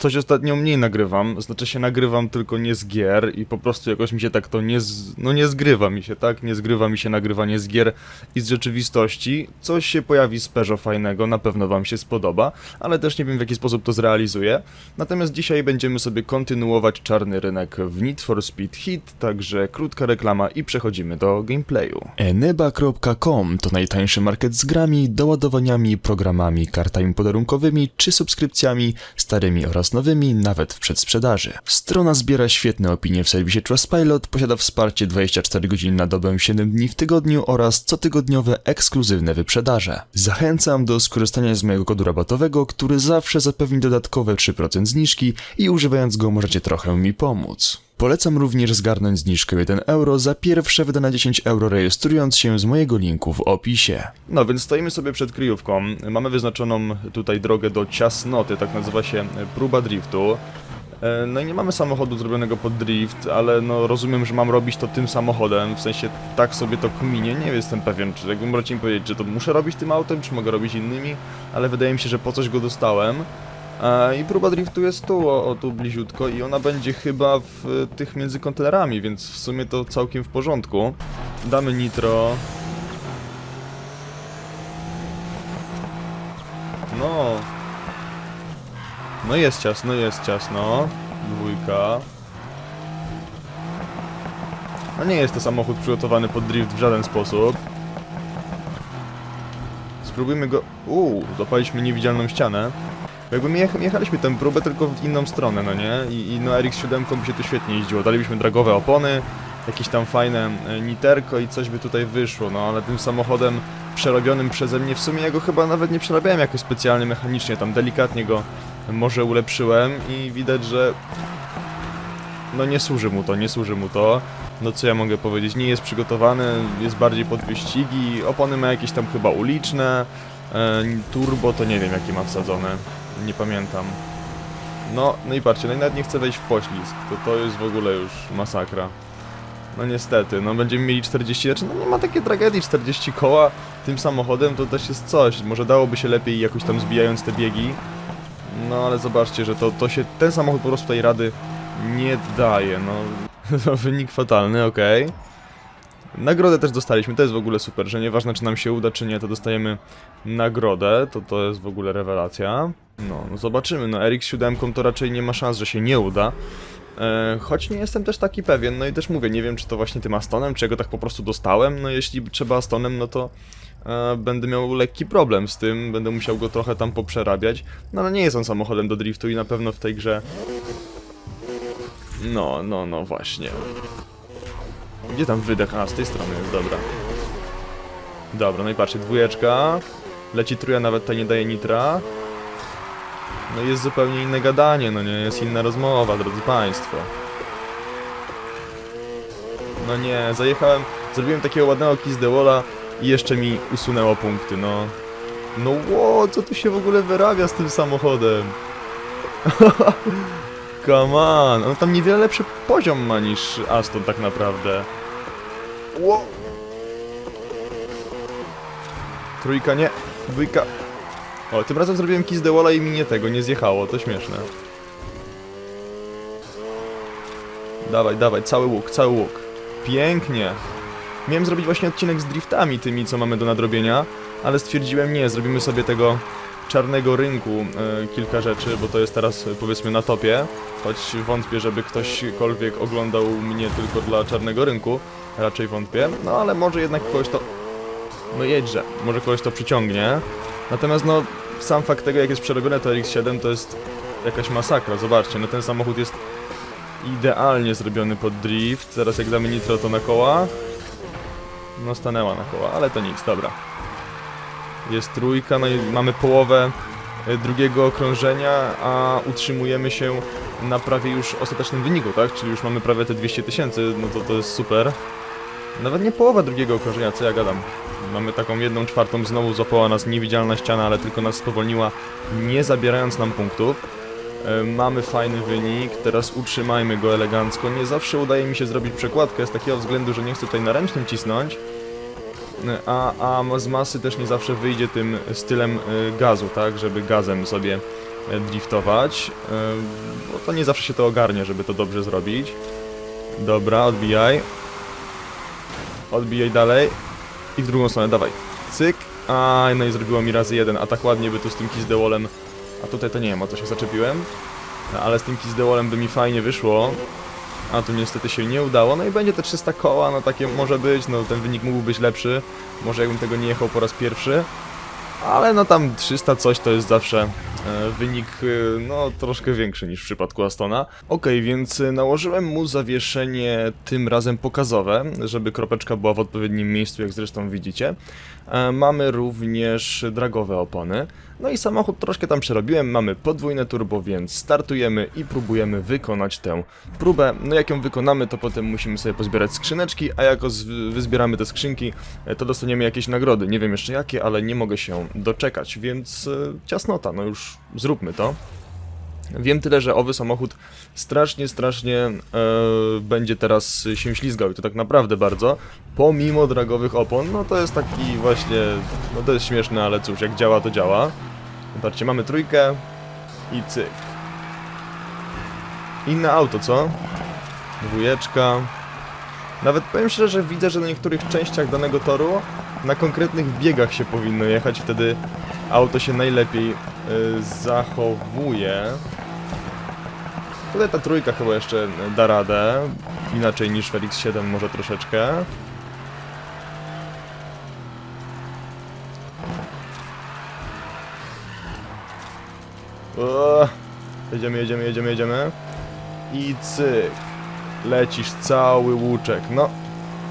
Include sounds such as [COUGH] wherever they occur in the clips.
coś ostatnio mniej nagrywam, znaczy się nagrywam tylko nie z gier i po prostu jakoś mi się tak to nie, z, no nie zgrywa mi się, tak? Nie zgrywa mi się nagrywanie z gier i z rzeczywistości. Coś się pojawi z fajnego, na pewno wam się spodoba, ale też nie wiem w jaki sposób to zrealizuję. Natomiast dzisiaj będziemy sobie kontynuować czarny rynek w Need for Speed Hit, także krótka reklama i przechodzimy do gameplayu. Eneba.com to najtańszy market z grami, doładowaniami, programami, kartami podarunkowymi czy subskrypcjami, starymi oraz nowymi, nawet w przedsprzedaży. Strona zbiera świetne opinie w serwisie Trustpilot, posiada wsparcie 24 godziny na dobę 7 dni w tygodniu oraz cotygodniowe ekskluzywne wyprzedaże. Zachęcam do skorzystania z mojego kodu rabatowego, który zawsze zapewni dodatkowe 3% zniżki i używając go możecie trochę mi pomóc. Polecam również zgarnąć zniżkę 1 euro za pierwsze wydane 10 euro rejestrując się z mojego linku w opisie. No więc stoimy sobie przed kryjówką. Mamy wyznaczoną tutaj drogę do ciasnoty, tak nazywa się próba driftu. E, No i nie mamy samochodu zrobionego pod drift, ale no rozumiem, że mam robić to tym samochodem, w sensie tak sobie to kminie, nie jestem pewien, czy jakbym mi powiedzieć, że to muszę robić tym autem, czy mogę robić innymi, ale wydaje mi się, że po coś go dostałem. E, I próba driftu jest tu, o, tu bliziutko i ona będzie chyba w tych między kontenerami, więc w sumie to całkiem w porządku. Damy nitro. No. No jest ciasno, jest ciasno. Dwójka. No nie jest to samochód przygotowany pod drift w żaden sposób. Spróbujmy go... Uuu, zapaliśmy niewidzialną ścianę. Jakby my jech- jechaliśmy tę próbę tylko w inną stronę, no nie? I, i no RX-7 by się tu świetnie jeździło. Dalibyśmy dragowe opony, jakieś tam fajne e, niterko i coś by tutaj wyszło, no ale tym samochodem przerobionym przeze mnie, w sumie ja go chyba nawet nie przerabiałem jakoś specjalnie mechanicznie, tam delikatnie go może ulepszyłem i widać, że no nie służy mu to, nie służy mu to. No co ja mogę powiedzieć, nie jest przygotowany, jest bardziej pod wyścigi, opony ma jakieś tam chyba uliczne, e, turbo to nie wiem jakie ma wsadzone, nie pamiętam. No, no i patrzcie, no i nawet nie chcę wejść w poślizg, to to jest w ogóle już masakra. No niestety, no będziemy mieli 40, znaczy no nie ma takiej tragedii, 40 koła tym samochodem to też jest coś, może dałoby się lepiej jakoś tam zbijając te biegi, no ale zobaczcie, że to, to się, ten samochód po prostu tej rady nie daje, no. [LAUGHS] To wynik fatalny, okej. Nagrodę też dostaliśmy, to jest w ogóle super, że nieważne czy nam się uda czy nie, to dostajemy nagrodę, to to jest w ogóle rewelacja. No, no zobaczymy, no RX-7 to raczej nie ma szans, że się nie uda. E, choć nie jestem też taki pewien, no i też mówię, nie wiem czy to właśnie tym Astonem, czy ja go tak po prostu dostałem, no jeśli trzeba Astonem, no to e, będę miał lekki problem z tym, będę musiał go trochę tam poprzerabiać, no ale nie jest on samochodem do driftu i na pewno w tej grze... No, no, no właśnie. Gdzie tam wydech? A, z tej strony jest, dobra. Dobra, no i patrzcie, dwójeczka. Leci truja, nawet ta nie daje nitra. No jest zupełnie inne gadanie, no nie, jest inna rozmowa, drodzy państwo. No nie, zajechałem, zrobiłem takiego ładnego kiss the walla i jeszcze mi usunęło punkty, no. No ło, co tu się w ogóle wyrabia z tym samochodem? [LAUGHS] Come on, on tam niewiele lepszy poziom ma niż Aston tak naprawdę. Ło! Trójka nie, dwójka. O, tym razem zrobiłem kiss the walla i mi nie tego, nie zjechało, to śmieszne. Dawaj, dawaj, cały łuk, cały łuk. Pięknie. Miałem zrobić właśnie odcinek z driftami tymi, co mamy do nadrobienia, ale stwierdziłem nie, zrobimy sobie tego czarnego rynku e, kilka rzeczy, bo to jest teraz e, powiedzmy na topie, choć wątpię, żeby ktośkolwiek oglądał mnie tylko dla czarnego rynku, raczej wątpię, no ale może jednak kogoś to... No jedźże, może kogoś to przyciągnie. Natomiast no, sam fakt tego jak jest przerobione to RX-7 to jest jakaś masakra, zobaczcie, no ten samochód jest idealnie zrobiony pod drift, teraz jak damy nitro to na koła, no stanęła na koła, ale to nic, dobra. Jest trójka, no i mamy połowę e, drugiego okrążenia, a utrzymujemy się na prawie już ostatecznym wyniku, tak? Czyli już mamy prawie te 200 tysięcy, no to to jest super. Nawet nie połowa drugiego okrążenia, co ja gadam. Mamy taką jedną czwartą, znowu złapała nas niewidzialna ściana, ale tylko nas spowolniła, nie zabierając nam punktów. E, Mamy fajny wynik, teraz utrzymajmy go elegancko. Nie zawsze udaje mi się zrobić przekładkę z takiego względu, że nie chcę tutaj na ręcznym cisnąć, a, a z masy też nie zawsze wyjdzie tym stylem e, gazu, tak, żeby gazem sobie e, driftować, e, bo to nie zawsze się to ogarnie, żeby to dobrze zrobić. Dobra, odbijaj. Odbijaj dalej. I w drugą stronę, dawaj. Cyk. A, no i zrobiło mi razy jeden, a tak ładnie by tu z tym Wallem... A tutaj to nie wiem, o co się zaczepiłem. No, ale z tym Wallem by mi fajnie wyszło. A tu niestety się nie udało, no i będzie te 300 koła, no takie może być, no ten wynik mógł być lepszy. Może jakbym tego nie jechał po raz pierwszy. Ale no tam 300 coś to jest zawsze wynik e, no troszkę większy niż w przypadku Astona. Okej, więc e, nałożyłem mu zawieszenie tym razem pokazowe, żeby kropeczka była w odpowiednim miejscu, jak zresztą widzicie. E, mamy również dragowe opony. No i samochód troszkę tam przerobiłem, mamy podwójne turbo, więc startujemy i próbujemy wykonać tę próbę. No jak ją wykonamy, to potem musimy sobie pozbierać skrzyneczki, a jako wyzbieramy te skrzynki, e, to dostaniemy jakieś nagrody. Nie wiem jeszcze jakie, ale nie mogę się doczekać, więc e, ciasnota, no już zróbmy to. Wiem tyle, że owy samochód strasznie, strasznie e, będzie teraz się ślizgał i to tak naprawdę bardzo. Pomimo dragowych opon, no to jest taki właśnie, no to jest śmieszne, ale cóż, jak działa to działa. Zobaczcie, mamy trójkę i cyk. Inne auto, co? Dwójeczka. Nawet powiem szczerze, że widzę, że na niektórych częściach danego toru na konkretnych biegach się powinno jechać, wtedy auto się najlepiej y, zachowuje. Tutaj ta trójka chyba jeszcze da radę, inaczej niż w RX-7 może troszeczkę. Jedziemy, jedziemy, jedziemy, jedziemy. I cyk. Lecisz cały łuczek. No,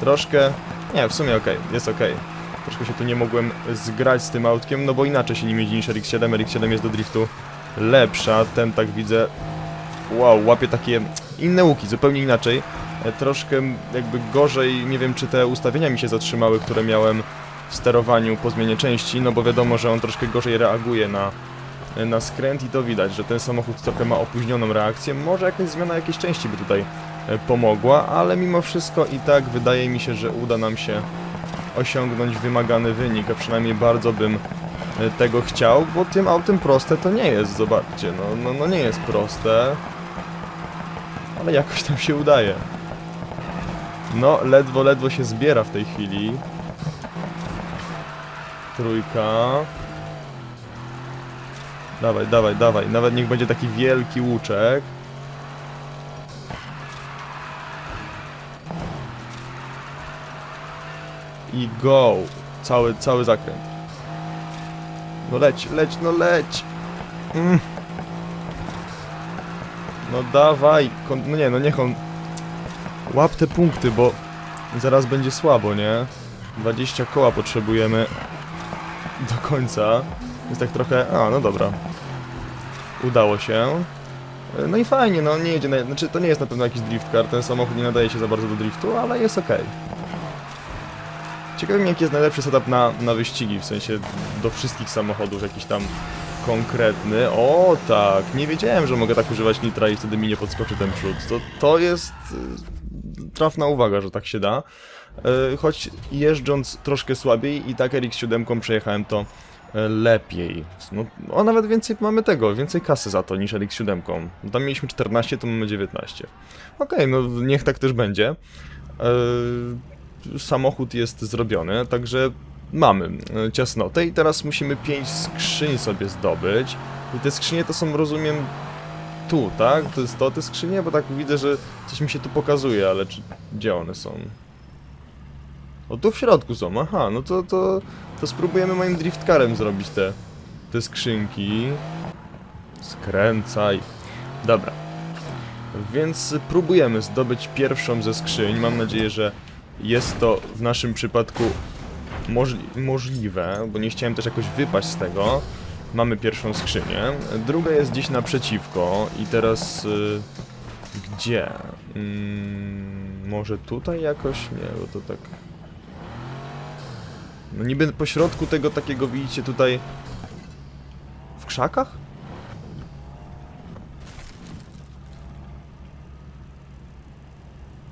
troszkę... Nie, w sumie okej, jest okej. Troszkę się tu nie mogłem zgrać z tym autkiem, no bo inaczej się nim jeździ niż RX-7. RX-7 jest do driftu lepsza. Ten tak widzę... Wow, łapie takie inne łuki, zupełnie inaczej. E, Troszkę jakby gorzej, nie wiem czy te ustawienia mi się zatrzymały, które miałem w sterowaniu po zmianie części, no bo wiadomo, że on troszkę gorzej reaguje na, na skręt i to widać, że ten samochód trochę ma opóźnioną reakcję. Może jakaś zmiana jakiejś części by tutaj e, pomogła, ale mimo wszystko i tak wydaje mi się, że uda nam się osiągnąć wymagany wynik, a przynajmniej bardzo bym e, tego chciał, bo tym autem proste to nie jest, zobaczcie, no, no, no nie jest proste, ale jakoś tam się udaje. No, ledwo, ledwo się zbiera w tej chwili. Trójka. Dawaj, dawaj, dawaj. Nawet niech będzie taki wielki łuczek. I go. Cały, cały zakręt. No leć, leć, no leć. Mm. No dawaj. Kon no nie, no niech on... Łap te punkty, bo zaraz będzie słabo, nie? 20 koła potrzebujemy do końca. Jest tak trochę... A, no dobra. Udało się. No i fajnie, no nie jedzie na... Znaczy, to nie jest na pewno jakiś drift car, ten samochód nie nadaje się za bardzo do driftu, ale jest okej. Ciekawi mnie, jaki jest najlepszy setup na, na wyścigi, w sensie do wszystkich samochodów, jakiś tam konkretny. O tak, nie wiedziałem, że mogę tak używać nitra i wtedy mi nie podskoczy ten przód. To, to jest y, trafna uwaga, że tak się da. Y, choć jeżdżąc troszkę słabiej i tak RX-7 przejechałem to y, lepiej. No, o, nawet więcej mamy tego, więcej kasy za to niż RX-7. Tam mieliśmy 14, to mamy 19. Okej, no niech tak też będzie. Y, samochód jest zrobiony, także mamy e, ciasnotę i teraz musimy 5 skrzyń sobie zdobyć. I te skrzynie to są, rozumiem, tu, tak? To jest to, te skrzynie? Bo tak widzę, że coś mi się tu pokazuje, ale czy, gdzie one są? O, tu w środku są, aha, no to, to, to spróbujemy moim driftcarem zrobić te, te skrzynki. Skręcaj. Dobra. Więc próbujemy zdobyć pierwszą ze skrzyń. Mam nadzieję, że jest to w naszym przypadku możli możliwe, bo nie chciałem też jakoś wypaść z tego. Mamy pierwszą skrzynię. Druga jest gdzieś naprzeciwko i teraz... Y, gdzie? Mm, może tutaj jakoś? Nie, bo to tak... No niby po środku tego takiego widzicie tutaj... W krzakach?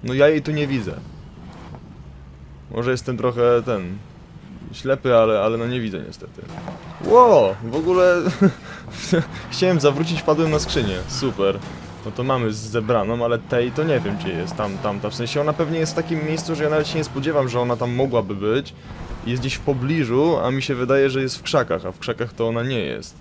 No ja jej tu nie widzę. Może jestem trochę ten. ślepy, ale, ale no nie widzę niestety. Ło! W ogóle [LAUGHS] Chciałem zawrócić, wpadłem na skrzynię. Super. No to mamy zebraną, ale tej to nie wiem gdzie jest, tam, tamta. W sensie ona pewnie jest w takim miejscu, że ja nawet się nie spodziewam, że ona tam mogłaby być. Jest gdzieś w pobliżu, a mi się wydaje, że jest w krzakach, a w krzakach to ona nie jest.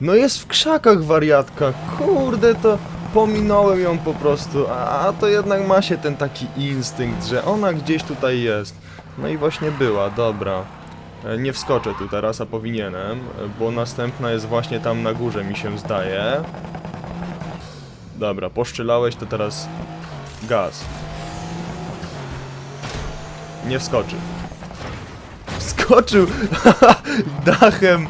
No jest w krzakach wariatka, kurde to pominąłem ją po prostu, a, to jednak ma się ten taki instynkt, że ona gdzieś tutaj jest. No i właśnie była, dobra. E, Nie wskoczę tu teraz, a powinienem, bo następna jest właśnie tam na górze, mi się zdaje. Dobra, poszczylałeś, to teraz gaz. Nie wskoczy. Wskoczył! [LAUGHS] dachem,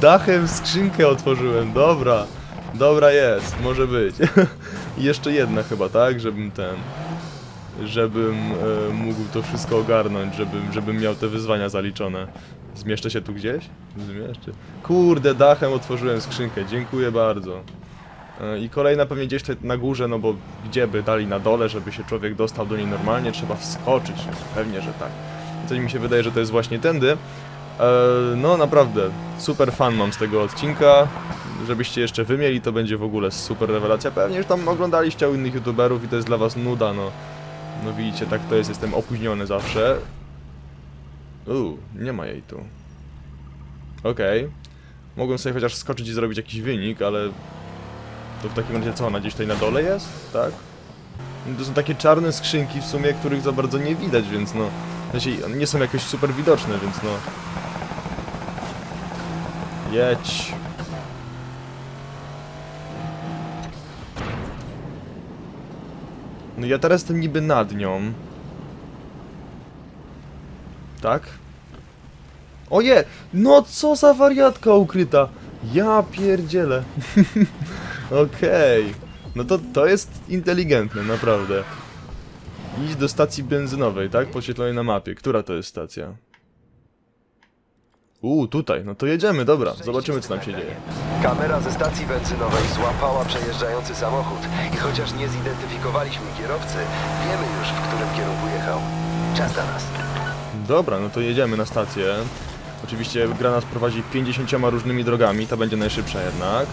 dachem skrzynkę otworzyłem, dobra. Dobra jest, może być. [LAUGHS] Jeszcze jedna chyba, tak? Żebym ten... Żebym e, mógł to wszystko ogarnąć, żebym, żebym miał te wyzwania zaliczone. Zmieszczę się tu gdzieś? Zmieszczę. Kurde, dachem otworzyłem skrzynkę, dziękuję bardzo. E, I kolejna pewnie gdzieś tutaj na górze, no bo gdzie by dali na dole, żeby się człowiek dostał do niej normalnie, trzeba wskoczyć. Pewnie, że tak. Coś mi się wydaje, że to jest właśnie tędy. E, no naprawdę, super fan mam z tego odcinka. Żebyście jeszcze wy mieli, to będzie w ogóle super rewelacja. Pewnie już tam oglądaliście u innych youtuberów i to jest dla was nuda, no. No widzicie, tak to jest, jestem opóźniony zawsze. Uuu, nie ma jej tu. Okej. Mogłem sobie chociaż skoczyć i zrobić jakiś wynik, ale... To w takim razie co, ona gdzieś tutaj na dole jest? Tak? To są takie czarne skrzynki w sumie, których za bardzo nie widać, więc no... Sensie, one nie są jakoś super widoczne, więc no... Jedź. No ja teraz jestem niby nad nią. Tak? Oje! No co za wariatka ukryta! Ja pierdzielę. [LAUGHS] Okej. No to, to jest inteligentne, naprawdę. Idź do stacji benzynowej, tak? Podświetlonej na mapie. Która to jest stacja? Uuu, tutaj. No to jedziemy, dobra. Zobaczymy, co tam się dzieje. Kamera ze stacji benzynowej złapała przejeżdżający samochód i chociaż nie zidentyfikowaliśmy kierowcy, wiemy już, w którym kierunku jechał. Czas dla nas. Dobra, no to jedziemy na stację. Oczywiście gra nas prowadzi 50 różnymi drogami, ta będzie najszybsza jednak.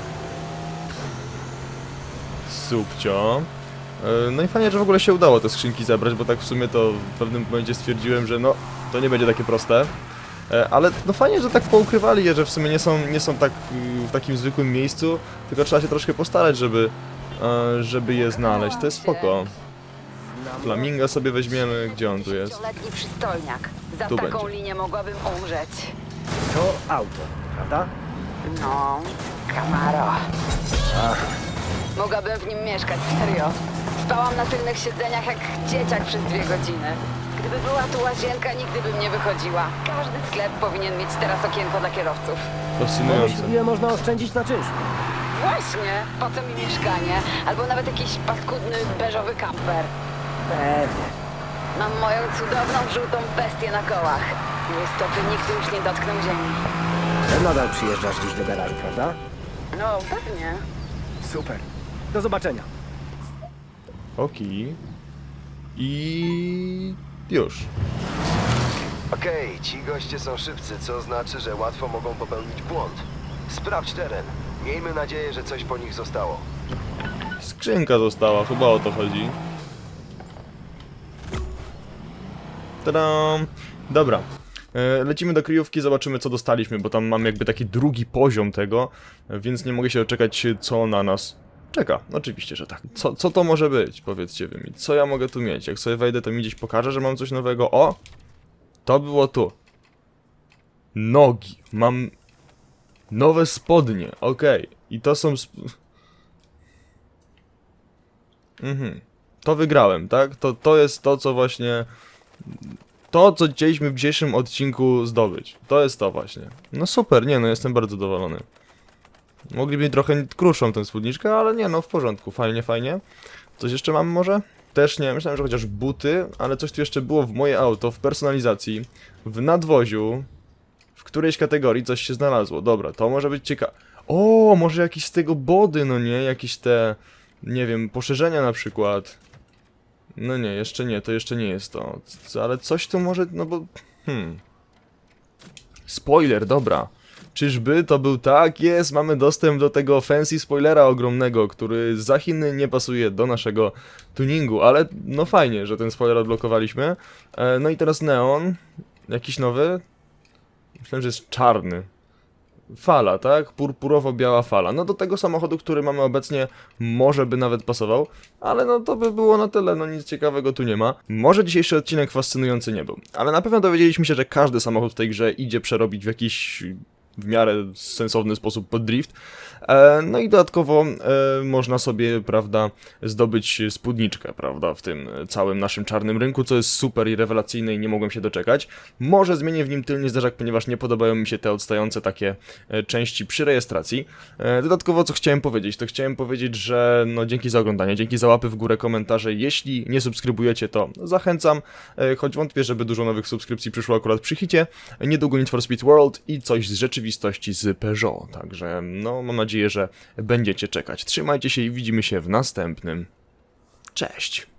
Subcio. E, No i fajnie, że w ogóle się udało te skrzynki zebrać, bo tak w sumie to w pewnym momencie stwierdziłem, że no, to nie będzie takie proste. E, Ale no fajnie, że tak poukrywali je, że w sumie nie są, nie są tak y, w takim zwykłym miejscu, tylko trzeba się troszkę postarać, żeby, e, żeby je znaleźć. To jest spoko. Flaminga sobie weźmiemy, gdzie on tu jest? Przystojniak. Za Tu taką będzie. linię mogłabym umrzeć. To auto, prawda? No, Camaro. Mogłabym w nim mieszkać, serio. Spałam na tylnych siedzeniach jak dzieciak przez dwie godziny. Gdyby była tu łazienka, nigdy bym nie wychodziła. Każdy sklep powinien mieć teraz okienko dla kierowców. Fascynujące. Ile można oszczędzić na czymś. Właśnie, po co mi mieszkanie? Albo nawet jakiś paskudny, beżowy kamper. Pewnie. Mam moją cudowną, żółtą bestię na kołach. Mój stopy nigdy już nie dotkną ziemi. Nadal przyjeżdżasz dziś do garażu, prawda? No, pewnie. Super. Do zobaczenia. Oki. I już. Okej, ci goście są szybcy, co znaczy, że łatwo mogą popełnić błąd. Sprawdź teren. Miejmy nadzieję, że coś po nich zostało. Skrzynka została, chyba o to chodzi. Tadam! Dobra. E, Lecimy do kryjówki, zobaczymy co dostaliśmy, bo tam mam jakby taki drugi poziom tego, e, więc nie mogę się doczekać co na nas czeka. Oczywiście, że tak. Co, co to może być? Powiedzcie wy mi. Co ja mogę tu mieć? Jak sobie wejdę, to mi gdzieś pokaże, że mam coś nowego. O! To było tu. Nogi. Mam nowe spodnie. Okej. I to są... Sp Mhm. To wygrałem, tak? To, to jest to, co właśnie. To, co chcieliśmy w dzisiejszym odcinku zdobyć. To jest to właśnie. No super, nie no, jestem bardzo zadowolony. Mogliby trochę kruszą tę spódniczkę, ale nie no, w porządku, fajnie, fajnie. Coś jeszcze mam może? Też nie, myślałem, że chociaż buty, ale coś tu jeszcze było w moje auto, w personalizacji, w nadwoziu, w którejś kategorii coś się znalazło. Dobra, to może być ciekawe. O, może jakieś z tego body, no nie? Jakieś te, nie wiem, poszerzenia na przykład. No nie, jeszcze nie, to jeszcze nie jest to. Ale coś tu może, no bo... Hmm. Spoiler, dobra. Czyżby to był tak? Jest, mamy dostęp do tego fancy spoilera ogromnego, który za Chiny nie pasuje do naszego tuningu, ale no fajnie, że ten spoiler odblokowaliśmy. E, no i teraz Neon, jakiś nowy? Myślałem, że jest czarny. Fala, tak? Purpurowo-biała fala. No do tego samochodu, który mamy obecnie, może by nawet pasował, ale no to by było na tyle, no nic ciekawego tu nie ma. Może dzisiejszy odcinek fascynujący nie był, ale na pewno dowiedzieliśmy się, że każdy samochód w tej grze idzie przerobić w jakiś w miarę sensowny sposób pod drift. E, no i dodatkowo e, można sobie, prawda, zdobyć spódniczkę, prawda, w tym całym naszym czarnym rynku, co jest super i rewelacyjne i nie mogłem się doczekać. Może zmienię w nim tylny zderzak, ponieważ nie podobają mi się te odstające takie e, części przy rejestracji. Dodatkowo, co chciałem powiedzieć, to chciałem powiedzieć, że no dzięki za oglądanie, dzięki za łapy w górę, komentarze. Jeśli nie subskrybujecie, to zachęcam, choć wątpię, żeby dużo nowych subskrypcji przyszło akurat przy hicie. Niedługo Need for Speed World i coś z rzeczywistości z Peugeot, także no mam nadzieję, że będziecie czekać. Trzymajcie się i widzimy się w następnym. Cześć!